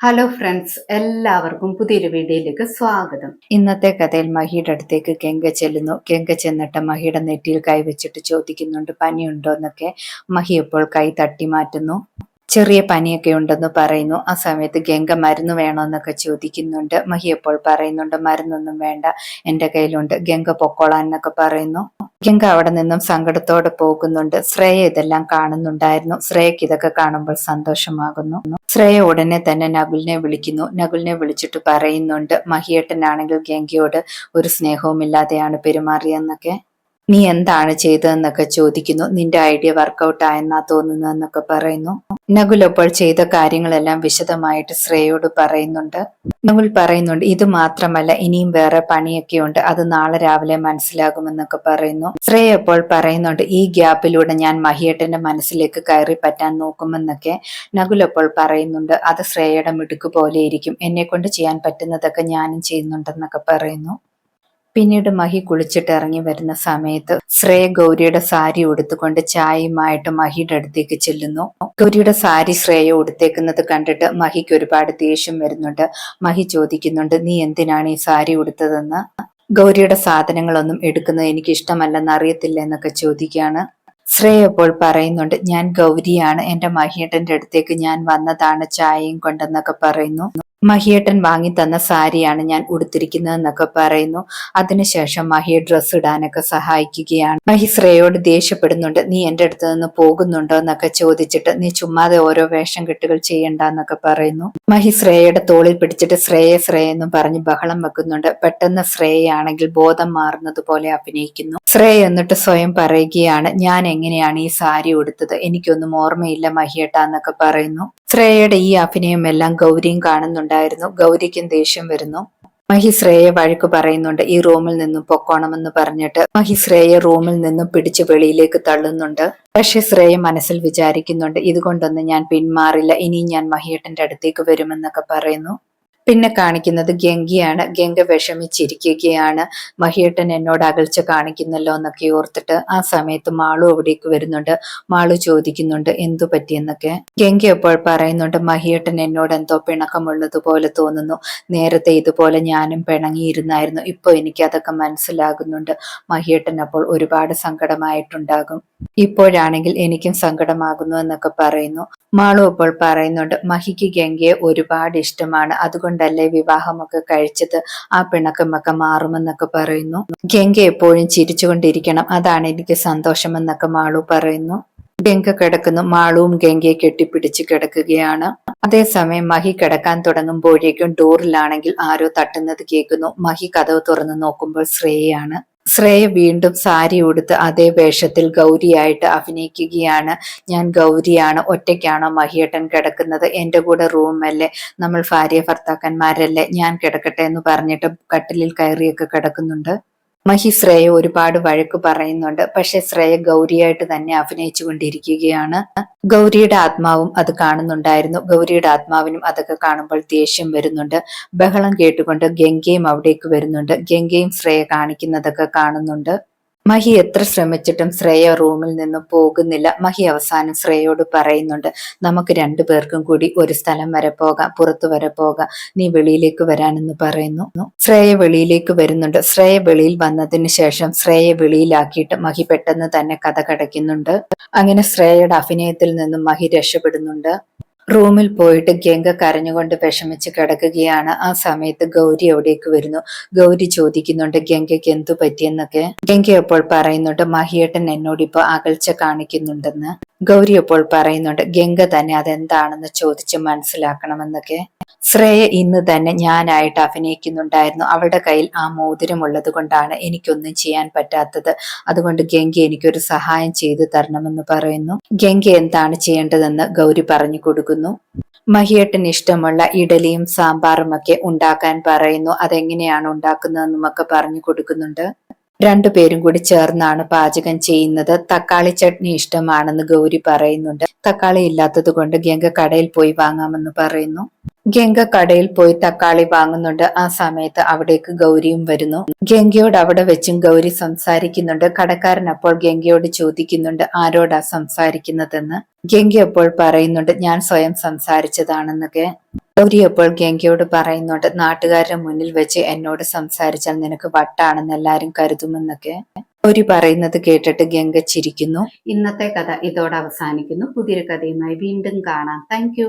Hello friends എല്ലാവർക്കും പുതിയൊരു വീഡിയോയിലേക്ക് സ്വാഗതം. ഇന്നത്തെ കഥയിൽ മഹിയുടെ അടുത്തേക്ക് ഗംഗ ചെല്ലുന്നു. ഗംഗ ചെന്നിട്ട് മഹിയുടെ നെറ്റിയിൽ കൈവച്ചിട്ട് ചോദിക്കുന്നുണ്ട് പനിയുണ്ടോ? എന്നൊക്കെ മഹി ഇപ്പോൾ കൈ തട്ടി മാറ്റുന്നു. ചെറിയ പനിയൊക്കെ ഉണ്ടെന്ന് പറയുന്നു. ആ സമയത്ത് ഗംഗ മരുന്ന് വേണോ എന്നൊക്കെ ചോദിക്കുന്നുണ്ട്. മഹി അപ്പോൾ പറയുന്നുണ്ട് മരുന്നൊന്നും വേണ്ട എന്റെ കയ്യിലുണ്ട്. ഗംഗ പൊക്കോളാൻ എന്നൊക്കെ പറയുന്നു. ഗംഗ അവിടെ നിന്നും സങ്കടത്തോടെ പോകുന്നുണ്ട്. ശ്രേയ ഇതെല്ലാം കാണുന്നുണ്ടായിരുന്നു. ശ്രേയക്ക് ഇതൊക്കെ കാണുമ്പോൾ സന്തോഷമാകുന്നു. ശ്രേയ ഉടനെ തന്നെ നകുലിനെ വിളിക്കുന്നു. നകുലിനെ വിളിച്ചിട്ട് പറയുന്നുണ്ട് മഹിയേട്ടനാണെങ്കിൽ ഗംഗയോട് ഒരു സ്നേഹവും ഇല്ലാതെയാണ് പെരുമാറിയെന്നൊക്കെ. നീ എന്താണ് ചെയ്തതെന്നൊക്കെ ചോദിക്കുന്നു. നിന്റെ ഐഡിയ വർക്കൗട്ട് ആയെന്നാ തോന്നുന്നതെന്നൊക്കെ പറയുന്നു. നകുൽ അപ്പോൾ ചെയ്ത കാര്യങ്ങളെല്ലാം വിശദമായിട്ട് ശ്രേയോട് പറയുന്നുണ്ട്. നകുൽ പറയുന്നുണ്ട് ഇത് മാത്രമല്ല ഇനിയും വേറെ പണിയൊക്കെ ഉണ്ട് അത് നാളെ രാവിലെ മനസ്സിലാകുമെന്നൊക്കെ പറയുന്നു. ശ്രേയ അപ്പോൾ പറയുന്നുണ്ട് ഈ ഗ്യാപ്പിലൂടെ ഞാൻ മഹിയേട്ടന്റെ മനസ്സിലേക്ക് കയറി പറ്റാൻ നോക്കുമെന്നൊക്കെ. നകുൽ അപ്പോൾ പറയുന്നുണ്ട് അത് ശ്രേയയുടെ മിടുക്ക് പോലെ ഇരിക്കും. എന്നെ കൊണ്ട് ചെയ്യാൻ പറ്റുന്നതൊക്കെ ഞാനും ചെയ്യുന്നുണ്ടെന്നൊക്കെ പറയുന്നു. പിന്നീട് മഹി കുളിച്ചിട്ട് ഇറങ്ങി വരുന്ന സമയത്ത് ശ്രേയ ഗൗരിയുടെ സാരി ഉടുത്തുകൊണ്ട് ചായയുമായിട്ട് മഹിയുടെ അടുത്തേക്ക് ചെല്ലുന്നു. ഗൗരിയുടെ സാരി ശ്രേയ ഉടുത്തേക്കുന്നത് കണ്ടിട്ട് മഹിക്ക് ഒരുപാട് ദേഷ്യം വരുന്നുണ്ട്. മഹി ചോദിക്കുന്നുണ്ട് നീ എന്തിനാണ് ഈ സാരി ഉടുത്തതെന്ന്? ഗൗരിയുടെ സാധനങ്ങളൊന്നും എടുക്കുന്നത് എനിക്ക് ഇഷ്ടമല്ലെന്ന് അറിയത്തില്ല എന്നൊക്കെ ചോദിക്കുകയാണ്. ശ്രേയ അപ്പോൾ പറയുന്നുണ്ട് ഞാൻ ഗൗരിയാണ്. എന്റെ മഹിയേട്ടന്റെ അടുത്തേക്ക് ഞാൻ വന്നതാണ് ചായയും കൊണ്ടെന്നൊക്കെ പറയുന്നു. മഹിയേട്ടൻ വാങ്ങി തന്ന സാരിയാണ് ഞാൻ ഉടുത്തിരിക്കുന്നതെന്നൊക്കെ പറയുന്നു. അതിനുശേഷം മഹിയെ ഡ്രസ്സ് ഇടാനൊക്കെ സഹായിക്കുകയാണ്. മഹി ശ്രേയോട് ദേഷ്യപ്പെടുന്നുണ്ട്. നീ എന്റെ അടുത്ത് നിന്ന് പോകുന്നുണ്ടോ? എന്നൊക്കെ ചോദിച്ചിട്ട് നീ ചുമ്മാതെ ഓരോ വേഷം കെട്ടുകൾ ചെയ്യണ്ട എന്നൊക്കെ പറയുന്നു. മഹി ശ്രേയയുടെ തോളിൽ പിടിച്ചിട്ട് ശ്രേയ ശ്രേയ എന്നും പറഞ്ഞ് ബഹളം വെക്കുന്നുണ്ട്. പെട്ടെന്ന് ശ്രേയയാണെങ്കിൽ ബോധം മാറുന്നത് പോലെ അഭിനയിക്കുന്നു. ശ്രേയ എന്നിട്ട് സ്വയം പറയുകയാണ് ഞാൻ എങ്ങനെയാണ് ഈ സാരി ഉടുത്തത്? എനിക്കൊന്നും ഓർമ്മയില്ല മഹിയേട്ട എന്നൊക്കെ പറയുന്നു. ശ്രേയയുടെ ഈ അഭിനയം എല്ലാം ഗൗരിയും കാണുന്നുണ്ടായിരുന്നു. ഗൗരിക്കും ദേഷ്യം വരുന്നു. മഹി ശ്രേയ വഴക്ക് പറയുന്നുണ്ട് ഈ റൂമിൽ നിന്നും പൊക്കോണമെന്ന് പറഞ്ഞിട്ട്. മഹി ശ്രേയ റൂമിൽ നിന്നും പിടിച്ച് വെളിയിലേക്ക് തള്ളുന്നുണ്ട്. പക്ഷെ ശ്രേയ മനസ്സിൽ വിചാരിക്കുന്നുണ്ട് ഇതുകൊണ്ടൊന്നും ഞാൻ പിന്മാറില്ല ഇനിയും ഞാൻ മഹിയേട്ടന്റെ അടുത്തേക്ക് വരുമെന്നൊക്കെ പറയുന്നു. പിന്നെ കാണിക്കുന്നത് ഗംഗയാണ്. ഗംഗ വിഷമിച്ചിരിക്കുകയാണ്. മഹിയേട്ടൻ എന്നോട് അകൽച്ച കാണിക്കുന്നല്ലോ എന്നൊക്കെ ഓർത്തിട്ട് ആ സമയത്ത് മാളു അവിടേക്ക് വരുന്നുണ്ട്. മാളു ചോദിക്കുന്നുണ്ട് എന്തു പറ്റിയെന്നൊക്കെ ഗംഗ അപ്പോൾ പറയുന്നുണ്ട് മഹിയേട്ടൻ എന്നോട് എന്തോ പിണക്കമുള്ളതുപോലെ തോന്നുന്നു. നേരത്തെ ഇതുപോലെ ഞാനും പിണങ്ങിയിരുന്നായിരുന്നു. ഇപ്പോൾ എനിക്ക് അതൊക്കെ മനസ്സിലാകുന്നുണ്ട്. മഹിയേട്ടൻ അപ്പോൾ ഒരുപാട് സങ്കടമായിട്ടുണ്ടാകും. ഇപ്പോഴാണെങ്കിൽ എനിക്കും സങ്കടമാകുന്നു എന്നൊക്കെ പറയുന്നു. മാളു അപ്പോൾ പറയുന്നുണ്ട് മഹിക്ക് ഗംഗയെ ഒരുപാട് ഇഷ്ടമാണ്. അതുകൊണ്ടല്ലേ വിവാഹമൊക്കെ കഴിച്ചത്? ആ പിണക്കമൊക്കെ മാറുമെന്നൊക്കെ പറയുന്നു. ഗംഗ എപ്പോഴും ചിരിച്ചുകൊണ്ടിരിക്കണം. അതാണ് എനിക്ക് സന്തോഷമെന്നൊക്കെ മാളു പറയുന്നു. ഗംഗ കിടക്കുന്നു. മാളുവും ഗംഗയെ കെട്ടിപ്പിടിച്ച് കിടക്കുകയാണ്. അതേസമയം മഹി കിടക്കാൻ തുടങ്ങുമ്പോഴേക്കും ഡോറിലാണെങ്കിൽ ആരോ തട്ടുന്നത് കേൾക്കുന്നു. മഹി കഥവ് തുറന്നു നോക്കുമ്പോൾ ശ്രേയാണ് ശ്രേയ വീണ്ടും സാരി ഉടുത്ത് അതേ വേഷത്തിൽ ഗൗരിയായിട്ട് അഭിനയിക്കുകയാണ്. ഞാൻ ഗൗരിയാണ് ഒറ്റയ്ക്കാണോ മഹിയേട്ടൻ കിടക്കുന്നത്? എന്റെ കൂടെ റൂമല്ലേ? നമ്മൾ ഭാര്യ ഭർത്താക്കന്മാരല്ലേ? ഞാൻ കിടക്കട്ടെ എന്ന് പറഞ്ഞിട്ട് കട്ടിലിൽ കയറിയൊക്കെ കിടക്കുന്നുണ്ട്. മഹി ശ്രേയ ഒരുപാട് വഴക്ക് പറയുന്നുണ്ട്. പക്ഷെ ശ്രേയ ഗൗരിയായിട്ട് തന്നെ അഭിനയിച്ചു കൊണ്ടിരിക്കുകയാണ് ഗൗരിയുടെ ആത്മാവും അത് കാണുന്നുണ്ടായിരുന്നു. ഗൗരിയുടെ ആത്മാവിനും അതൊക്കെ കാണുമ്പോൾ ദേഷ്യം വരുന്നുണ്ട്. ബഹളം കേട്ടുകൊണ്ട് ഗംഗയും അവിടേക്ക് വരുന്നുണ്ട്. ഗംഗയും ശ്രേയ കാണിക്കുന്നതൊക്കെ കാണുന്നുണ്ട്. മഹി എത്ര ശ്രമിച്ചിട്ടും ശ്രേയ റൂമിൽ നിന്ന് പോകുന്നില്ല. മഹി അവസാനം ശ്രേയോട് പറയുന്നുണ്ട് നമുക്ക് രണ്ടു പേർക്കും കൂടി ഒരു സ്ഥലം വരെ പോകാം പുറത്തു വരെ പോകാം. നീ വെളിയിലേക്ക് വരാനെന്ന് പറയുന്നു. ശ്രേയ വെളിയിലേക്ക് വരുന്നുണ്ട്. ശ്രേയ വെളിയിൽ വന്നതിന് ശേഷം ശ്രേയ വെളിയിലാക്കിയിട്ട് മഹി പെട്ടെന്ന് തന്നെ കഥ കടയ്ക്കുന്നുണ്ട് അങ്ങനെ ശ്രേയയുടെ അഭിനയത്തിൽ നിന്നും മഹി രക്ഷപ്പെടുന്നുണ്ട്. റൂമിൽ പോയിട്ട് ഗംഗ കരഞ്ഞുകൊണ്ട് വിഷമിച്ച് കിടക്കുകയാണ്. ആ സമയത്ത് ഗൗരി അവിടേക്ക് വരുന്നു. ഗൗരി ചോദിക്കുന്നുണ്ട് ഗംഗയ്ക്ക് എന്തു പറ്റിയെന്നൊക്കെ? ഗംഗ അപ്പോൾ പറയുന്നുണ്ട് മഹിയേട്ടൻ എന്നോട് ഇപ്പൊ അകൽച്ച കാണിക്കുന്നുണ്ടെന്ന്. ഗൗരി അപ്പോൾ പറയുന്നുണ്ട് ഗംഗ തന്നെ അതെന്താണെന്ന് ചോദിച്ച് മനസ്സിലാക്കണമെന്നൊക്കെ. ശ്രേയ ഇന്ന് തന്നെ ഞാനായിട്ട് അഭിനയിക്കുന്നുണ്ടായിരുന്നു. അവളുടെ കയ്യിൽ ആ മോതിരം ഉള്ളത് കൊണ്ടാണ് എനിക്കൊന്നും ചെയ്യാൻ പറ്റാത്തത്. അതുകൊണ്ട് ഗംഗ എനിക്കൊരു സഹായം ചെയ്തു തരണമെന്ന് പറയുന്നു. ഗംഗ എന്താണ് ചെയ്യേണ്ടതെന്ന് ഗൗരി പറഞ്ഞു കൊടുക്കുന്നു. മഹിയേട്ടന് ഇഷ്ടമുള്ള ഇഡലിയും സാമ്പാറും ഒക്കെ ഉണ്ടാക്കാൻ പറയുന്നു. അതെങ്ങനെയാണ് ഉണ്ടാക്കുന്നതെന്നും ഒക്കെ പറഞ്ഞു കൊടുക്കുന്നുണ്ട്. രണ്ടുപേരും കൂടി ചേർന്നാണ് പാചകം ചെയ്യുന്നത്. തക്കാളി ചട്നി ഇഷ്ടമാണെന്ന് ഗൗരി പറയുന്നുണ്ട്. തക്കാളി ഇല്ലാത്തത് കൊണ്ട് ഗംഗ കടയിൽ പോയി വാങ്ങാമെന്ന് പറയുന്നു. ഗംഗ കടയിൽ പോയി തക്കാളി വാങ്ങുന്നുണ്ട്. ആ സമയത്ത് അവിടേക്ക് ഗൗരിയും വരുന്നു. ഗംഗയോട് അവിടെ വെച്ചും ഗൗരി സംസാരിക്കുന്നുണ്ട്. കടക്കാരൻ അപ്പോൾ ഗംഗയോട് ചോദിക്കുന്നുണ്ട് ആരോടാ സംസാരിക്കുന്നതെന്ന്? ഗംഗ അപ്പോൾ പറയുന്നുണ്ട് ഞാൻ സ്വയം സംസാരിച്ചതാണെന്നൊക്കെ. ഗൗരി അപ്പോൾ ഗംഗയോട് പറയുന്നുണ്ട് നാട്ടുകാരുടെ മുന്നിൽ വെച്ച് എന്നോട് സംസാരിച്ചാൽ നിനക്ക് വട്ടാണെന്ന് എല്ലാരും കരുതുമെന്നൊക്കെ. ഗൗരി പറയുന്നത് കേട്ടിട്ട് ഗംഗ ചിരിക്കുന്നു. ഇന്നത്തെ കഥ ഇതോടെ അവസാനിക്കുന്നു. പുതിയൊരു കഥയുമായി വീണ്ടും കാണാം. താങ്ക്